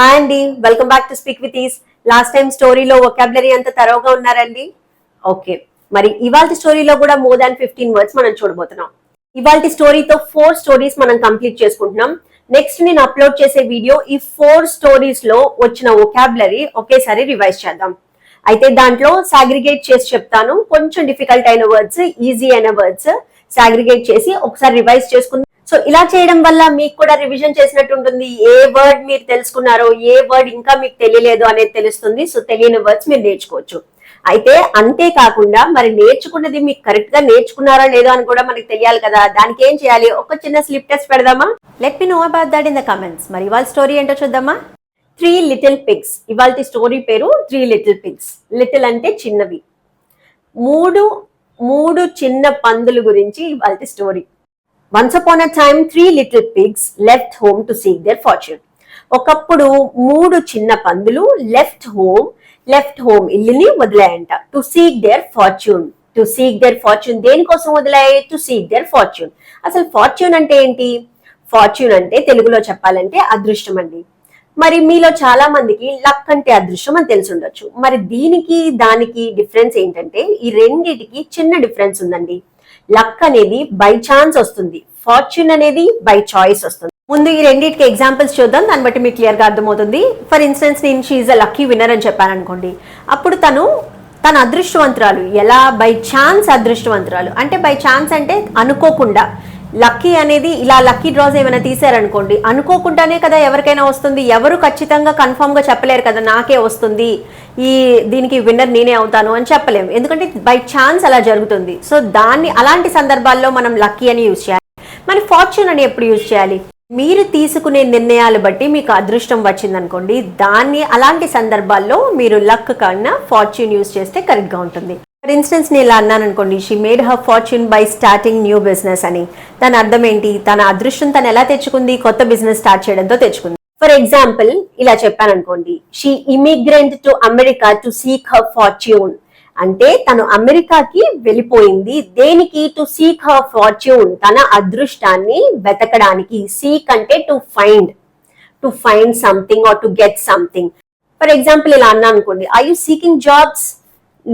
Hi అండి welcome back to speak with ease. Last time స్టోరీలో vocabulary అంత తరోగా ఉన్నారండి? ఓకే మరి ఇవాళ స్టోరీలో కూడా మోర్ దాన్ ఫిఫ్టీన్ వర్డ్స్ మనం చూడబోతున్నాం. ఇవాళ స్టోరీతో ఫోర్ స్టోరీస్ మనం కంప్లీట్ చేసుకుంటున్నాం. నెక్స్ట్ నేను అప్లోడ్ చేసే వీడియో ఈ ఫోర్ స్టోరీస్లో వచ్చిన ఒకాబులరీ ఒకేసారి రివైజ్ చేద్దాం. అయితే దాంట్లో సాగ్రిగేట్ చేసి చెప్తాను. కొంచెం డిఫికల్ట్ అయిన వర్డ్స్ ఈజీ అయిన వర్డ్స్ సాగ్రిగేట్ చేసి ఒకసారి రివైజ్ చేసుకుందాం. సో ఇలా చేయడం వల్ల మీకు కూడా రివిజన్ చేసినట్టు ఉంటుంది ఏ వర్డ్ మీరు తెలుసుకున్నారో ఏ వర్డ్ ఇంకా మీకు తెలియలేదు అనేది తెలుస్తుంది. సో తెలియని వర్డ్స్ మీరు నేర్చుకోవచ్చు. అయితే అంతేకాకుండా మరి నేర్చుకున్నది మీకు కరెక్ట్గా నేర్చుకున్నారా లేదో అని కూడా మనకి తెలియాలి కదా. దానికి ఏం చేయాలి? ఒక చిన్న స్లిప్ టెస్ట్ పెడదామా? Let me know about that in the comments మరి ఇవాళ స్టోరీ ఏంటో చూద్దామా? త్రీ లిటిల్ పిగ్స్ ఇవాళ స్టోరీ పేరు త్రీ లిటిల్ పిగ్స్ లిటిల్ అంటే చిన్నవి. మూడు మూడు చిన్న పందుల గురించి ఇవాళ story once upon a time three little pigs left home to seek their fortune ఒకప్పుడు మూడు చిన్న పందులు లెఫ్ట్ హోమ్ లెఫ్ట్ హోమ్ ఇల్లుని వదిలాయంట. To seek their fortune to seek their fortune దేనికోసం వదిలాయి? టు సీక్ దేర్ ఫార్చ్యూన్ అసలు ఫార్చ్యూన్ అంటే ఏంటి? ఫార్చ్యూన్ అంటే తెలుగులో చెప్పాలంటే అదృష్టం అండి. మరి మీలో చాలా మందికి లక్ అంటే అదృష్టం అని తెలిసి ఉండొచ్చు. మరి దీనికి దానికి డిఫరెన్స్ ఏంటంటే ఈ రెండిటికి చిన్న డిఫరెన్స్ ఉందండి. లక్ అనేది బై ఛాన్స్ వస్తుంది. ఫార్చ్యూన్ అనేది బై చాయిస్ వస్తుంది. ముందు ఈ రెండింటికి ఎగ్జాంపుల్స్ చూద్దాం. దాన్ని బట్టి మీకు క్లియర్గా అర్థమవుతుంది. ఫర్ ఇన్స్టెన్స్ నేను షీఈ్ అ లక్కీ విన్నర్ అని చెప్పాను అనుకోండి అప్పుడు తను తన అదృష్టవంతురాలు. ఎలా? బై ఛాన్స్ అదృష్టవంతురాలు. అంటే బై ఛాన్స్ అంటే అనుకోకుండా. లక్కీ అనేది ఇలా లక్కీ డ్రాస్ ఏమైనా తీసారనుకోండి అనుకోకుండానే కదా ఎవరికైనా వస్తుంది. ఎవరు ఖచ్చితంగా కన్ఫర్మ్గా చెప్పలేరు కదా నాకే వస్తుంది. ఈ దీనికి విన్నర్ నేనే అవుతాను అని చెప్పలేము. ఎందుకంటే బై ఛాన్స్ అలా జరుగుతుంది. సో దాన్ని అలాంటి సందర్భాల్లో మనం లక్కీ అని యూజ్ చేయాలి. మరి ఫార్చ్యూన్ అని ఎప్పుడు యూజ్ చేయాలి? మీరు తీసుకునే నిర్ణయాలు బట్టి మీకు అదృష్టం వచ్చిందనుకోండి దాన్ని అలాంటి సందర్భాల్లో మీరు లక్ కన్నా ఫార్చ్యూన్ యూజ్ చేస్తే కరెక్ట్గా ఉంటుంది. ఫర్ ఇన్స్టెన్స్ నేను ఇలా అన్నాను అనుకోండి she made her fortune by starting new business అని. దాని అర్థం ఏంటి? తన అదృష్టం తను ఎలా తెచ్చుకుంది? కొత్త బిజినెస్ స్టార్ట్ చేయడంతో తెచ్చుకుంది. ఫర్ ఎగ్జాంపుల్ ఇలా చెప్పాను అనుకోండి she immigrant to America to seek her fortune అంటే తను అమెరికాకి వెళ్ళిపోయింది. దేనికి? టు సీక్ హర్ ఫార్చ్యూన్ తన అదృష్టాన్ని వెతకడానికి. సీక్ అంటే to find to find something or to get something for example ఇలా అన్నా అనుకోండి ఐ యు సీకింగ్ జాబ్స్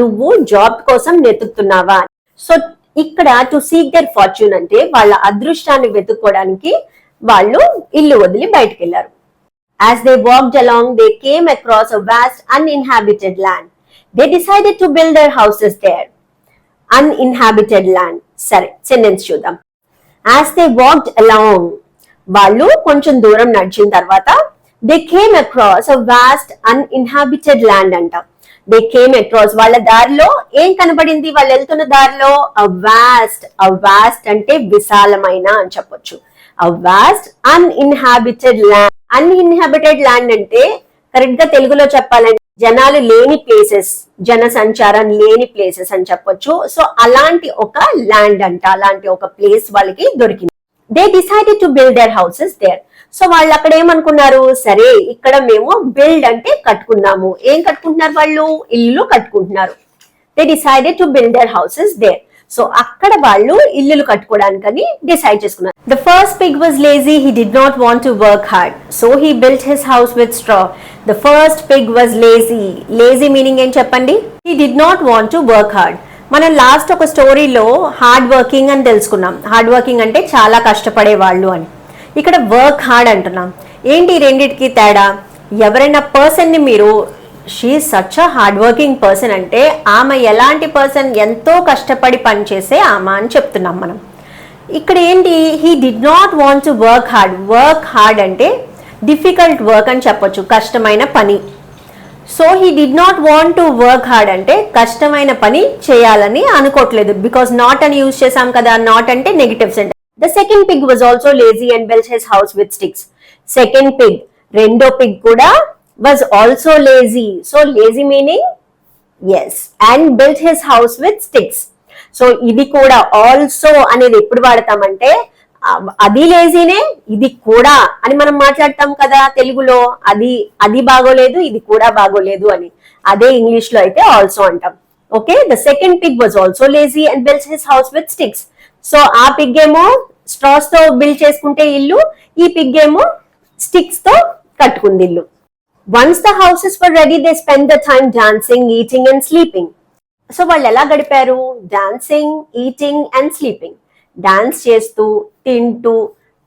నువ్వు జాబ్ కోసం వెతుకుతున్నావా? సో ఇక్కడ టు సీక్ దర్ ఫార్చ్యూన్ అంటే వాళ్ళ అదృష్టాన్ని వెతుక్కోవడానికి వాళ్ళు ఇల్లు వదిలి బయటకు వెళ్ళారు as they walked along they came across a vast uninhabited land they decided to build their houses there uninhabited land సరే సెంటెన్స్ చూద్దాం. యాజ్ దే వాక్డ్ అలాంగ్ వాళ్ళు కొంచెం దూరం నడిచిన తర్వాత they came across a vast uninhabited land అంటాం. దే కేమ్ అక్రాస్ వాళ్ళ దారిలో ఏం కనబడింది? వాళ్ళు వెళ్తున్న దారిలో అ వాస్ట్ అ వాస్ట్ అంటే విశాలమైన అని చెప్పొచ్చు. A vast uninhabited land uninhabited land అంటే కరెక్ట్గా తెలుగులో చెప్పాలంటే జనాలు లేని ప్లేసెస్ జన సంచారం లేని ప్లేసెస్ అని చెప్పొచ్చు. సో అలాంటి ఒక ల్యాండ్ అంట అలాంటి ఒక ప్లేస్ వాళ్ళకి దొరికింది. They decided to build their houses there so వాళ్ళు అక్కడ ఏమనుకున్నారు? సరే ఇక్కడ మేము బిల్డ్ అంటే కట్టుకున్నాము. ఏం కట్టుకుంటున్నారు వాళ్ళు? ఇల్లు కట్టుకుంటున్నారు. They decided to build their houses there so అక్కడ వాళ్ళు ఇల్లులు కట్టుకోవడానికని డిసైడ్ చేసుకున్నారు. The first pig was lazy he did not want to work hard so he built his house with straw the first pig was lazy lazy meaning ఏం చెప్పండి? He did not want to work hard మనం last ఒక స్టోరీలో hard working అని తెలుసుకున్నాం. Hard working అంటే చాలా కష్టపడే వాళ్ళు అని. ఇక్కడ వర్క్ హార్డ్ అంటున్నాం. ఏంటి రెండింటికి రెండిటికి తేడా? ఎవరైనా పర్సన్ని మీరు she such a hard working person అంటే ఆమె ఎలాంటి పర్సన్ ఎంతో కష్టపడి పనిచేసే ఆమె అని చెప్తున్నాం మనం. ఇక్కడ ఏంటి? He did not want to work hard work hard అంటే డిఫికల్ట్ వర్క్ అని చెప్పొచ్చు. కష్టమైన పని. So he did not want to work hard అంటే కష్టమైన పని చేయాలని అనుకోవట్లేదు బికాస్ నాట్ అని యూజ్ చేసాం కదా. నాట్ అంటే negative sentence the second pig was also lazy and built his house with sticks second pig రెండో పిగ్ కూడా was also lazy so lazy meaning is and built his house with sticks so ఇది కూడా also అనేది ఎప్పుడు వాడతామంటే అది లేజీనే ఇది కూడా అని మనం మాట్లాడతాం కదా తెలుగులో. అది అది బాగోలేదు ఇది కూడా బాగోలేదు అని. అదే ఇంగ్లీష్లో అయితే ఆల్సో అంటాం. Okay the second pig was also lazy and built his house with sticks so ఆ పిగ్ ఏమో స్ట్రాస్తో బిల్డ్ చేసుకుంటే ఇల్లు ఈ పిగ్ ఏమో స్టిక్స్తో కట్టుకుంది ఇల్లు. Once the houses for ready they spend the time dancing eating and sleeping so వాళ్ళు ఎలా గడిపారు? Dancing eating and sleeping dance చేస్తూ తింటూ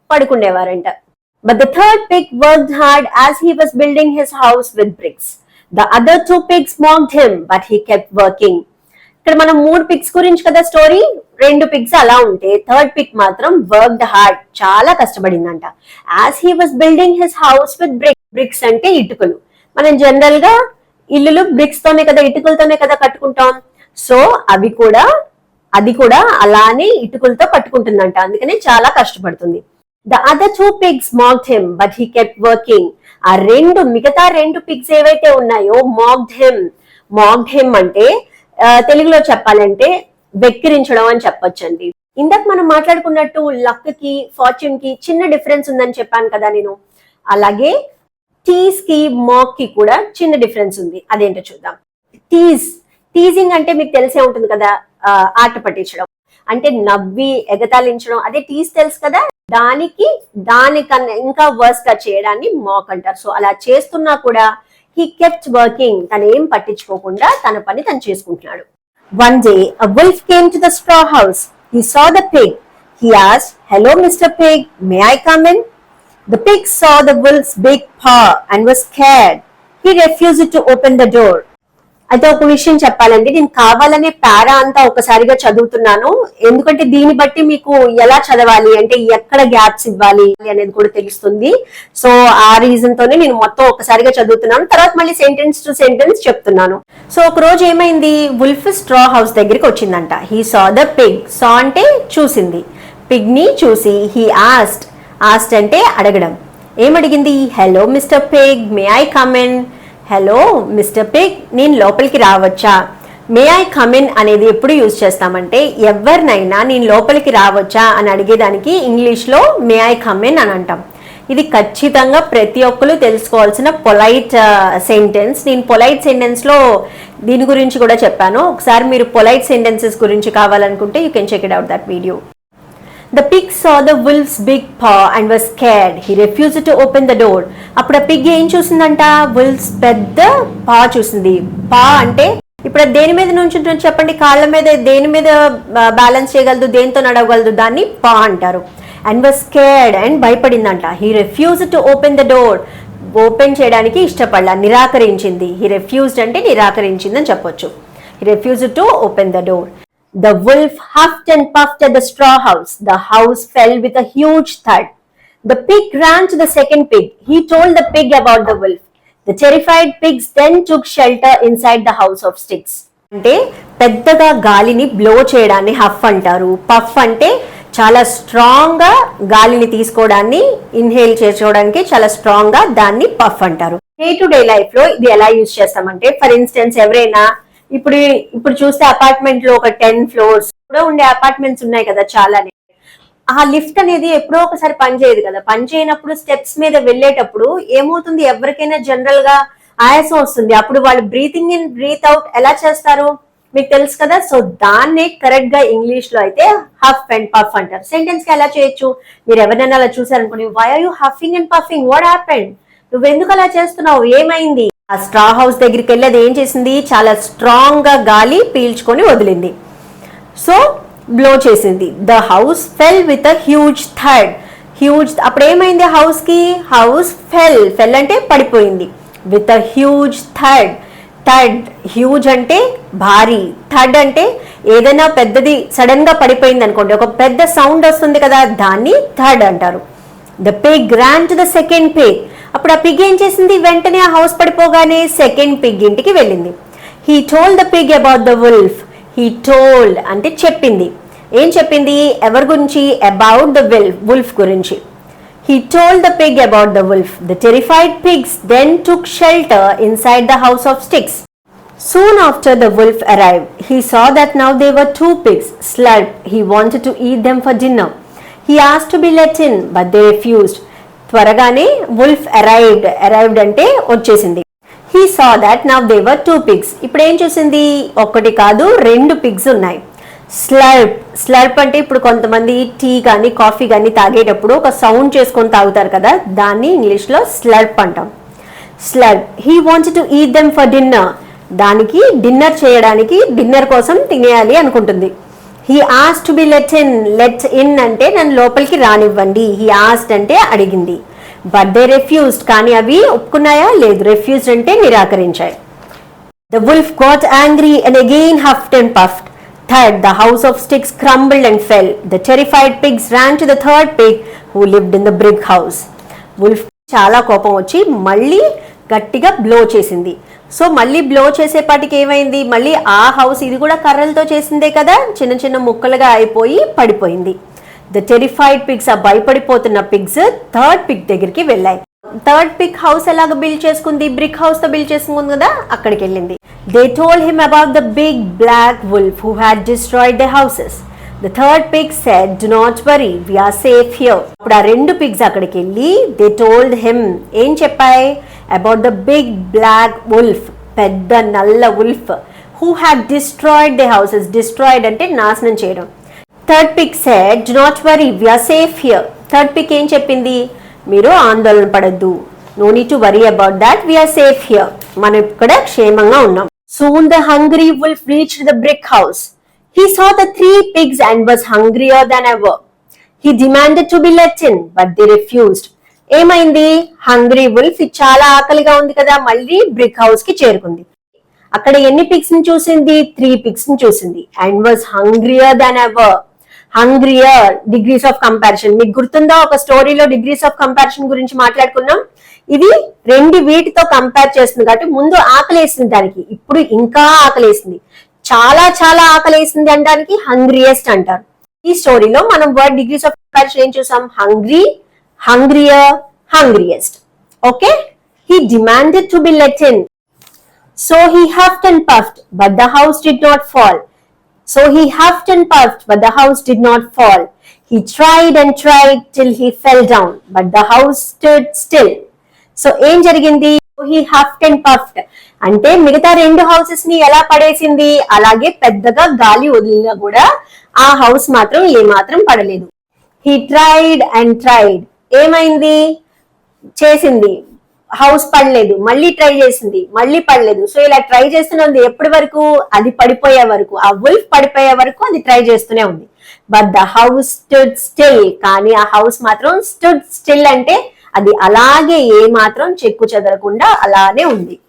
పడుకుండేవారంట. But the third pig work hard as he was building his house with bricks the other two pigs mocked him but he kept working ఇక్కడ మనం మూడు pics గురించి కదా స్టోరీ? రెండు pigs అలా ఉంటే థర్డ్ పిక్ మాత్రం వర్క్డ్ హార్డ్ చాలా కష్టపడిందంట. As he was building his house with brick bricks అంటే ఇటుకలు. మనం జనరల్గా ఇల్లులు బ్రిక్స్ తోనే కదా ఇటుకలతోనే కదా కట్టుకుంటాం. సో అవి కూడా అది కూడా అలానే ఇటుకలతో కట్టుకుంటుందంట. అందుకనే చాలా కష్టపడుతుంది. The other two pigs mocked him but he kept working ఆ రెండు మిగతా రెండు పిగ్స్ ఏవైతే ఉన్నాయో మాక్డ్ హిమ్ మాక్డ్ హిమ్ అంటే తెలుగులో చెప్పాలంటే వెక్కిరించడం అని చెప్పొచ్చండి. ఇందాక మనం మాట్లాడుకున్నట్టు లక్కి ఫార్చ్యూన్కి చిన్న డిఫరెన్స్ ఉందని చెప్పాను కదా నేను. అలాగే టీస్కి మాక్కి కూడా చిన్న డిఫరెన్స్ ఉంది. అదేంటో చూద్దాం. టీజ్ టీజింగ్ అంటే మీకు తెలిసే ఉంటుంది కదా ఆట పట్టించడం. అంటే నవ్వి ఎగతాళించడం. అదే టీజ్ తెలుసు కదా దానికి దానికన్నా ఇంకా వర్స్గా చేయడాన్ని మాక్ అంటారు. సో అలా చేస్తున్నా కూడా హీ కెప్ట్ వర్కింగ్ తను ఏం పట్టించుకోకుండా తన పని తను చేసుకుంటున్నాడు. One day a wolf came to the straw house he saw the pig he as hello mister pig may I come in the pig saw the wolf's big paw and was scared he refused to open the door అయితే ఒక విషయం చెప్పాలండి. నేను కావాలనే పారా అంతా ఒకసారిగా చదువుతున్నాను. ఎందుకంటే దీన్ని బట్టి మీకు ఎలా చదవాలి? అంటే ఎక్కడ గ్యాప్స్ ఇవ్వాలి అనేది కూడా తెలుస్తుంది. సో ఆ రీజన్ తోనే నేను మొత్తం ఒకసారిగా చదువుతున్నాను. తర్వాత మళ్ళీ సెంటెన్స్ టు సెంటెన్స్ చెప్తున్నాను. సో ఒక రోజు ఏమైంది? వుల్ఫ్ స్ట్రా హౌస్ దగ్గరికి వచ్చిందంట. He saw the pig saw అంటే చూసింది. పిగ్ని చూసి హీ ఆస్ట్ ఆస్ట్ అంటే అడగడం. ఏమడిగింది? Hello mister pig may I come in hello mister pig నేను లోపలికి రావచ్చా? మే ఐ కమిన్ అనేది ఎప్పుడు యూజ్ చేస్తామంటే ఎవరినైనా నేను లోపలికి రావచ్చా అని అడిగేదానికి ఇంగ్లీష్లో మే ఐ కమిన్ అని అంటాం. ఇది ఖచ్చితంగా ప్రతి ఒక్కరు తెలుసుకోవాల్సిన పొలైట్ సెంటెన్స్ uh, నేను పొలైట్ సెంటెన్స్లో దీని గురించి కూడా చెప్పాను. ఒకసారి మీరు పొలైట్ సెంటెన్సెస్ గురించి కావాలనుకుంటే you can check it out that video The pig saw the wolf's big paw and was scared. He refused to open the door. అప్పుడు ఆ పిగ్ ఏం చూసిందంట? వుల్ఫ్స్ పెద్ద పా చూసింది. పా అంటే ఇప్పుడు దేని మీద నుంచి చెప్పండి? కాళ్ళ మీద దేని మీద బ్యాలెన్స్ చేయగలదు? దేంతో నడవగలదు? దాన్ని పా అంటారు. And was scared and భయపడిందంట. He refuse to open the door open చేయడానికి ఇష్టపడలా నిరాకరించింది. హీ రిఫ్యూజ్డ్ అంటే నిరాకరించింది అని చెప్పొచ్చు. He refuse to open the door The wolf huffed and puffed at the straw house. The house fell with a huge thud. The pig ran to the second pig. He told the pig about the wolf. The terrified pigs then took shelter inside the house of sticks. అంటే పెద్దగా గాలిని blow చేయడాన్ని half అంటారు puff అంటే చాలా స్ట్రాంగ్గా గాలిని తీసుకోవడాన్ని ఇన్హేల్ చేసుకోవడానికి చాలా స్ట్రాంగ్గా దాన్ని పఫ్ అంటారు డే టు డే లైఫ్లో ఇది ఎలా యూజ్ చేస్తామంటే ఫర్ ఇన్స్టెన్స్ ఎవరైనా ఇప్పుడు ఇప్పుడు చూస్తే అపార్ట్మెంట్లో ఒక టెన్ ఫ్లోర్స్ కూడా ఉండే అపార్ట్మెంట్స్ ఉన్నాయి కదా చాలానే. ఆ లిఫ్ట్ అనేది ఎప్పుడో ఒకసారి పనిచేయదు కదా. పని చేయనప్పుడు స్టెప్స్ మీద వెళ్ళేటప్పుడు ఏమవుతుంది? ఎవరికైనా జనరల్గా ఆయాసం వస్తుంది. అప్పుడు వాళ్ళు బ్రీతింగ్ ఇన్ బ్రీత్ అవుట్ ఎలా చేస్తారు? మీకు తెలుసు కదా? సో దాన్నే కరెక్ట్గా ఇంగ్లీష్లో అయితే హఫ్ అండ్ పఫ్ అంటారు. సెంటెన్స్కి ఎలా చేయొచ్చు? మీరు ఎవరినైనా అలా చూసారనుకోండి why are you huffing and puffing what happened నువ్వెందుకు అలా చేస్తున్నావు? ఏమైంది? ఆ స్ట్రా హౌస్ దగ్గరికి వెళ్ళి అది ఏం చేసింది? చాలా స్ట్రాంగ్గా గాలి పీల్చుకొని వదిలింది. సో బ్లో చేసింది. The house full with a huge third huge అప్పుడు ఏమైంది హౌస్కి? హౌస్ ఫెల్ ఫెల్ అంటే పడిపోయింది. With a huge third third huge అంటే భారీ. థర్డ్ అంటే ఏదైనా పెద్దది సడన్గా పడిపోయింది అనుకోండి. ఒక పెద్ద సౌండ్ వస్తుంది కదా దాన్ని థర్డ్ అంటారు. The pig ran to the second pig అప్పుడు ఆ పిగ్ ఏం చేసింది? వెంటనే ఆ హౌస్ పడిపోగానే సెకండ్ పిగ్ ఇంటికి వెళ్ళింది. He told the pig about the wolf he told అంటే చెప్పింది. ఏం చెప్పింది? ఎవరి గురించి? అబౌట్ ద విల్ వుల్ఫ్ గురించి. He told the pig about the wolf the terrified pigs then took shelter inside the house of sticks soon after the wolf arrive he saw that now there were two pigs. Slurp, he wanted to eat them for dinner. He asked to be let in, but they refused. త్వరగానే wolf arrived arrived అంటే వచ్చేసింది. He saw that now there were two pigs ఇప్పుడు ఏం చూసింది? ఒకటి కాదు రెండు pigs ఉన్నాయి. స్లర్ప్ స్లర్ప్ అంటే ఇప్పుడు కొంతమంది టీ కానీ కాఫీ కానీ తాగేటప్పుడు ఒక సౌండ్ చేసుకొని తాగుతారు కదా దాన్ని ఇంగ్లీష్లో స్లర్ప్ అంటాం. Slurp he wants to eat them for dinner దానికి డిన్నర్ చేయడానికి డిన్నర్ కోసం తినేయాలి అనుకుంటుంది. He as to be let in let in అంటే నన్ను లోపలికి రానివ్వండి హీ ఆస్ట్ అంటే అడిగింది బట్ దే రెఫ్యూజ్డ్ కానీ అవి ఒప్పుకున్నాయా లేదు రెఫ్యూజ్డ్ అంటే నిరాకరించాయి the wolf got angry and again huffed and puffed third the house of sticks crumbled and fell the terrified pigs ran to the third pig who lived in the brick house wolf చాలా కోపం వచ్చి మళ్ళీ గట్టిగా blow చేసింది. So మళ్ళీ blow చేసేపాటికి ఏమైంది? మళ్ళీ ఆ హౌస్ ఇది కూడా కర్రలతో చేసిందే కదా? చిన్న చిన్న ముక్కలుగా అయిపోయి పడిపోయింది. ద టెరిఫైడ్ పిగ్స్ ఆ భయపడిపోతున్న పిగ్స్ థర్డ్ పిగ్ దగ్గరికి వెళ్ళాయి. థర్డ్ పిక్ హౌస్ ఎలాగ బిల్డ్ చేసుకుంది? బ్రిక్ హౌస్తో బిల్డ్ చేసుకుంది కదా? అక్కడికి వెళ్ళింది. They told him about the big black wolf who had destroyed the houses the third pig said do not worry are safe here అప్పుడు ఆ రెండు పిగ్స్ అక్కడికి వెళ్ళి దే టోల్డ్ హిమ్ ఏం చెప్పాయి? About the big black wolf పెద్ద నల్ల wolf who had destroyed the houses destroyed అంటే నాశనం చేయడం. Third pig said do not worry we're safe here third pig ఏం చెప్పింది? మీరు ఆందోళన పడద్దు. No need to worry about that we're safe here మనం ఇక్కడ క్షేమంగా ఉన్నాం. Soon the hungry wolf reach the brick house he saw the three pigs and was hungrier than ever he demanded to be let in but the refused ఏమైంది? Hungry wolf ఇది చాలా ఆకలిగా ఉంది కదా మళ్ళీ బ్రిక్ హౌస్కి చేరుకుంది. అక్కడ ఎన్ని పిక్స్ని చూసింది? త్రీ పిక్స్ని చూసింది. And was hungrier than ever hungrier degrees of comparison మీకు గుర్తుందా? ఒక స్టోరీలో డిగ్రీస్ ఆఫ్ కంపారిజన్ గురించి మాట్లాడుకున్నాం. ఇది రెండు వీటితో కంపేర్ చేస్తుంది కాబట్టి ముందు ఆకలేసింది దానికి. ఇప్పుడు ఇంకా ఆకలేసింది. చాలా చాలా ఆకలేసింది అనడానికి హంగ్రియస్ట్ అంటారు. ఈ స్టోరీలో మనం వర్డ్ డిగ్రీస్ ఆఫ్ కంపారిజన్ ఏం చూసాం? Hungry hungrier hungriest okay he demanded to be let in So he huffed and puffed, but the house did not fall. So he huffed and puffed, but the house did not fall. He tried and tried till he fell down, but the house stood still. So ఏం జరిగింది he హఫ్ట్ and puffed అంటే మిగతా రెండు హౌసెస్ని ఎలా పడేసింది అలాగే పెద్దగా గాలి వదిలినా కూడా ఆ హౌస్ మాత్రం ఏమాత్రం పడలేదు హీ ట్రైడ్ అండ్ ట్రైడ్ ఏమైంది? చేసింది. హౌస్ పడలేదు. మళ్ళీ ట్రై చేసింది. మళ్ళీ పడలేదు. సో ఇలా ట్రై చేస్తున్నది ఎప్పటి వరకు? అది పడిపోయే వరకు. ఆ వుల్ఫ్ పడిపోయే వరకు అది ట్రై చేస్తూనే ఉంది. But the house stood still కానీ ఆ హౌస్ మాత్రం స్టుడ్ స్టిల్ అంటే అది అలాగే ఏ మాత్రం చెక్కు చెదరకుండా అలానే ఉంది.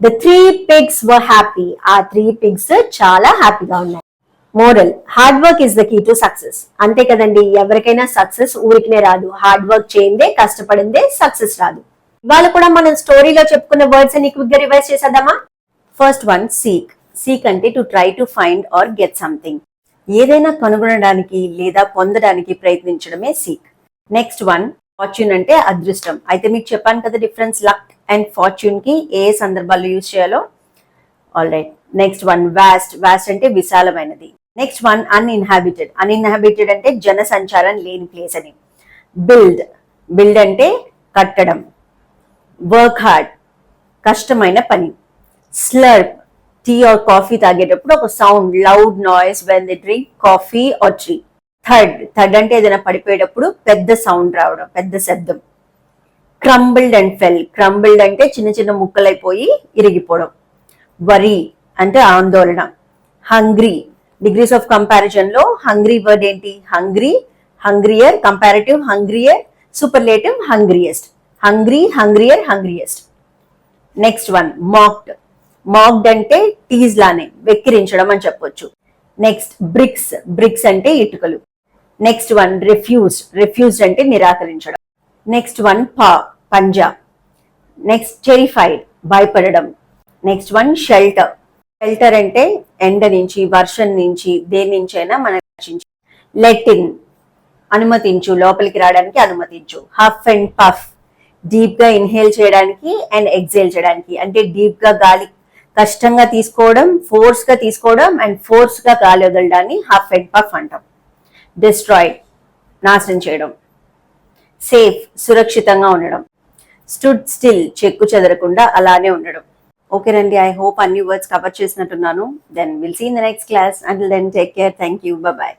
The three pigs were happy ఆ త్రీ పిగ్స్ చాలా హ్యాపీగా ఉన్నాయి. Moral hard work is the key to success. అంతే కదండి ఎవరికైనా సక్సెస్ ఊరికినే రాదు. హార్డ్ వర్క్ చేయిందే కష్టపడిందే సక్సెస్ రాదు. ఇవాళ కూడా మనం స్టోరీలో చెప్పుకున్న వర్డ్స్ అన్ని క్విక్గా రివైజ్ చేసేద్దామా? ఫస్ట్ వన్ సీక్ సీక్ అంటే to try to find or get something ఏదైనా కనుగొనడానికి లేదా పొందడానికి ప్రయత్నించడమే సీక్ నెక్స్ట్ వన్ ఫార్చ్యూన్ అంటే అదృష్టం. అయితే మీకు చెప్పాను కదా డిఫరెన్స్ లక్ అండ్ ఫార్చ్యూన్కి ఏ సందర్భాల్లో యూజ్ చేయాలో? All right next one vast vast అంటే విశాలమైనది. నెక్స్ట్ వన్ అన్ఇన్హాబిటెడ్ అన్ఇన్హాబిటెడ్ అంటే జన సంచారం లేని ప్లేస్ అని. బిల్డ్ బిల్డ్ అంటే కట్టడం. వర్క్ హార్డ్ కష్టమైన పని. స్లర్ప్ టీ ఆర్ కాఫీ తాగేటప్పుడు ఒక sound loud noise when the drink coffee or tea third third అంటే ఏదైనా పడిపోయేటప్పుడు పెద్ద సౌండ్ రావడం పెద్ద శబ్దం. క్రంబిల్డ్ అండ్ ఫెల్ క్రంబిల్డ్ అంటే చిన్న చిన్న ముక్కలైపోయి ఇరిగిపోవడం. వరీ అంటే ఆందోళన. హంగ్రీ డిగ్రీస్ ఆఫ్ కంపారిజన్లో హంగ్రీ వర్డ్ ఏంటి? Hungry hungrier comparative hungrier superlative hungriest hungry hungrier hungriest next one mocked mocked అంటే టీజ్ లానే వెక్కిరించడం అని చెప్పొచ్చు. నెక్స్ట్ బ్రిక్స్ బ్రిక్స్ అంటే ఇటుకలు. నెక్స్ట్ వన్ రిఫ్యూజ్ రిఫ్యూజ్డ్ అంటే నిరాకరించడం. నెక్స్ట్ వన్ పా పంజా. నెక్స్ట్ టెరిఫైడ్ భయపడడం. నెక్స్ట్ వన్ షెల్టర్ షెల్టర్ అంటే ఎండ నుంచి వర్షం నుంచి దేని నుంచైనా మనం రక్షించు లెట్ ఇన్ అనుమతించు లోపలికి రావడానికి అనుమతించు. Huff and puff. డీప్గా ఇన్హేల్ చేయడానికి అండ్ ఎక్సేల్ చేయడానికి. అంటే డీప్గా గాలి కష్టంగా తీసుకోవడం ఫోర్స్గా తీసుకోవడం అండ్ ఫోర్స్గా గాలి వదలడాన్ని హఫ్ అండ్ పఫ్ అంటాం. డిస్ట్రాయ్ నాశనం చేయడం. సేఫ్ సురక్షితంగా ఉండడం. స్టుడ్ స్టిల్ చెక్కు చెదరకుండా అలానే ఉండడం. ఓకేనండి ఐ హోప్ అన్ని వర్డ్స్ కవర్ చేసినట్టున్నాను. Then will see in the next class and then take care thank you bye